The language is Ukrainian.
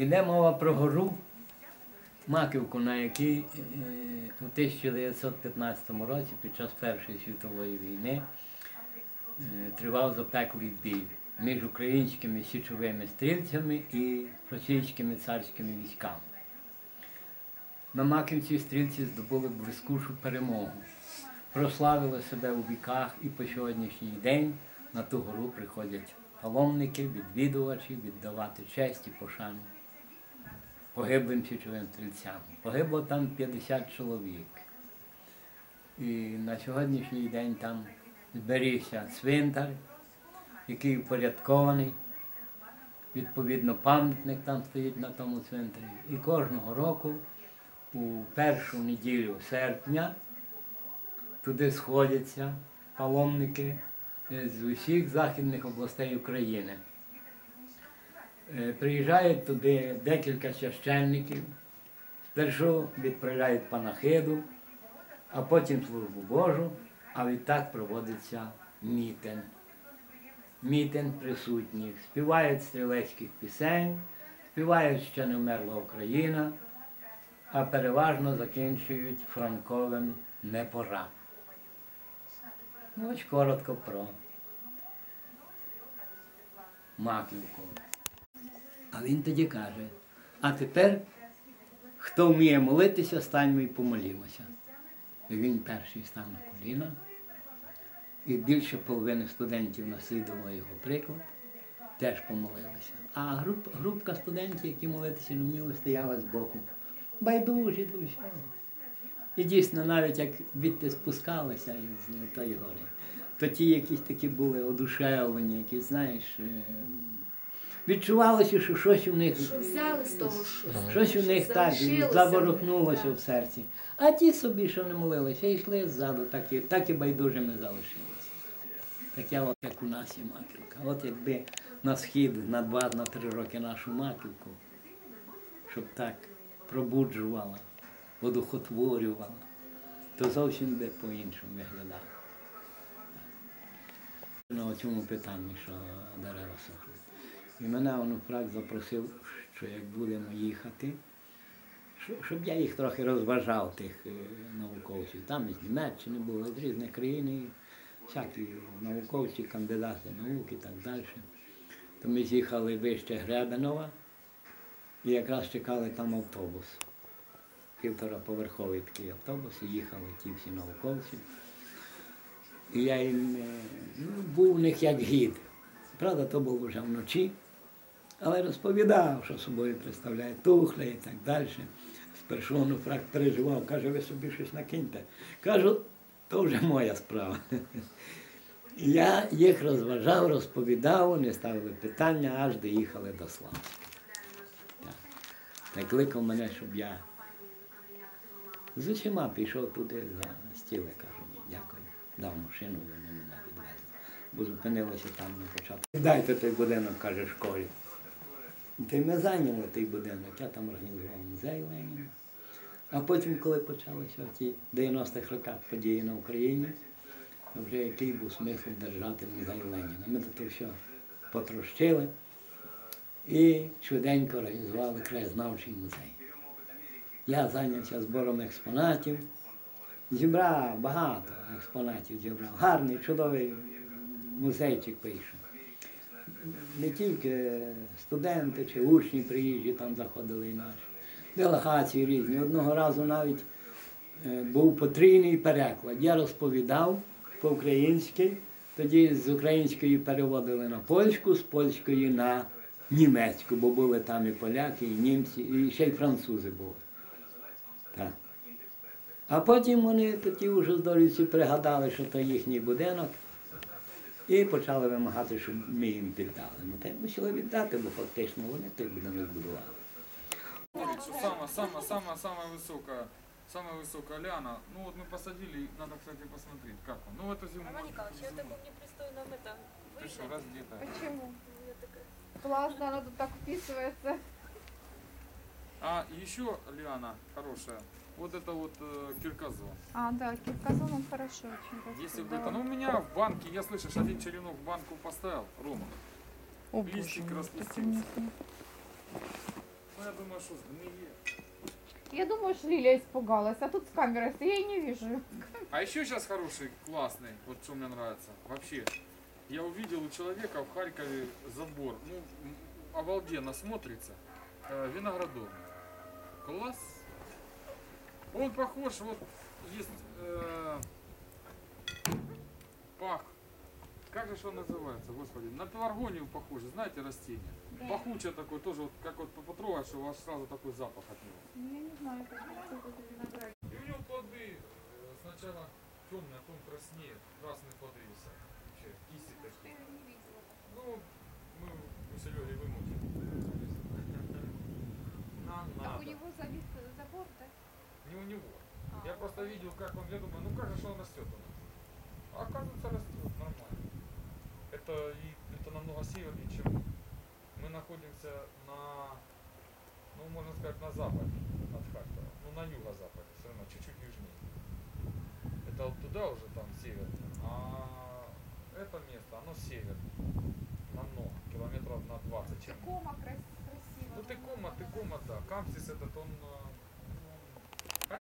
Йде мова про гору Маківку, на якій е, у 1915 році під час Першої світової війни е, тривав запеклий бій між українськими січовими стрільцями і російськими царськими військами. На Маківці стрільці здобули блискучу перемогу, прославили себе у віках і по сьогоднішній день на ту гору приходять паломники, відвідувачі, віддавати честь і пошану погиблим січовим стрільцям. Погибло там 50 чоловік. І на сьогоднішній день там зберігся цвинтар, який упорядкований. Відповідно, пам'ятник там стоїть на тому цвинтарі. І кожного року у першу неділю серпня туди сходяться паломники е, з усіх західних областей України. Е, Приїжджають туди декілька священників, спершу відправляють панахиду, а потім службу Божу, а відтак проводиться мітин. Мітин присутніх, співають стрілецьких пісень, співають ще не вмерла Україна, а переважно закінчують франковим не пора. Ну, ось коротко про Маківку. А він тоді каже, а тепер, хто вміє молитися, станьмо і помолімося. І він перший став на коліна, і більше половини студентів наслідувало його приклад, теж помолилися. А груп, групка студентів, які молитися не вміли, стояла збоку. Байдужі до всього. І дійсно, навіть як відти спускалися із тої гори, то ті якісь такі були одушевлені, які, знаєш, е, відчувалося, що щось у них Що взяли з того щось? Щось у них так заворухнулося в серці. А ті собі, що не молилися, йшли ззаду, так і, так і байдужими залишилися. Таке от як у нас і маківка. От якби на схід на два, на три роки нашу маківку, щоб так пробуджувала, одухотворювала, то зовсім би по-іншому виглядало. На цьому питанні, що дерева сохнуть. І мене онуфрак запросив, що як будемо їхати, щоб я їх трохи розважав, тих е, науковців. Там із Німеччини були, з різних країн, всякі науковці, кандидати наук і так далі. То ми з'їхали вище Гребенова і якраз чекали там автобус. Півтораповерховий такий автобус, і їхали ті всі науковці. І я їм е, ну, був у них як гід. Правда, то було вже вночі, але розповідав, що собою представляє тухля і так далі. Спершу ну, фрак переживав, каже, ви собі щось накиньте. Кажу, то вже моя справа. Я їх розважав, розповідав, вони ставили питання, аж доїхали до Славська. Та кликав мене, щоб я з усіма пішов туди за стіли, кажу, ні, дякую. Дав машину, вони мене відвезли. Бо зупинилися там на початку. Дайте той будинок, каже, школі. Та ми зайняли той будинок, я там організував музей Леніна. А потім, коли почалися ті 90-х роках події на Україні, вже який був смисл держати музей Леніна. Ми то все потрощили і швиденько організували краєзнавчий музей. Я зайнявся збором експонатів, зібрав багато експонатів, зібрав. Гарний, чудовий музейчик вийшов. Не тільки студенти чи учні приїжджі там заходили і наші, делегації різні. Одного разу навіть е, був потрійний переклад. Я розповідав по-українськи, тоді з української переводили на польську, з польської на німецьку, бо були там і поляки, і німці, і ще й французи були. Так. А потім вони тоді вже здорівці пригадали, що то їхній будинок, і почали вимагати, щоб ми їм віддали. Ну, та й мусили віддати, бо фактично вони той будинок збудували. Говорит, что самая, самая, самая, самая высокая, самая высокая ляна. Ну вот мы посадили, надо, кстати, посмотреть, как он. Ну в эту зиму. Роман может, Николаевич, я в зимой. таком непристойном этом Ты что, выше. раздетая? Почему? Я такая, Классно, она тут так вписывается. А еще лиана хорошая. Вот это вот э, кирказон. А, да, кирказон он хорошо очень растет, Если бы да. это, ну у меня в банке, я слышишь, один черенок в банку поставил, Рома. О, листик боже распустился. Ну я думаю, что сгниет. Я думаю, что Лилия испугалась, а тут с камерой я и не вижу. А еще сейчас хороший, классный, вот что мне нравится. Вообще, я увидел у человека в Харькове забор. Ну, обалденно смотрится. Э, виноградовник. Класс. Он похож, вот есть э, пах. Как же он называется, господи? На пеларгонию похоже, знаете растение? Пахучее такое, тоже вот как вот потрогаешь, у вас сразу такой запах от него. Ну, Я не знаю, как это виноград. И у него плоды э, сначала темные, а потом краснеют. Красные плоды висят. Вообще, кисти такие. Ну, мы у Сереги вымутим. Нам Так надо. у него завис забор, да? Не у него. Я просто видел, как он, я думаю, ну как же он растет у нас? А оказывается растет, нормально. Это, и, это намного севернее, чем мы. Находимся на, ну можно сказать, на западе от Харькова. Ну на юго-западе, все равно, чуть-чуть южнее. Это вот туда уже там севернее. А это место, оно севернее. Намного, километров на 20, чем мы. Кома крас- красиво. Ну Текома, Текома, да. Кампсис этот, он э,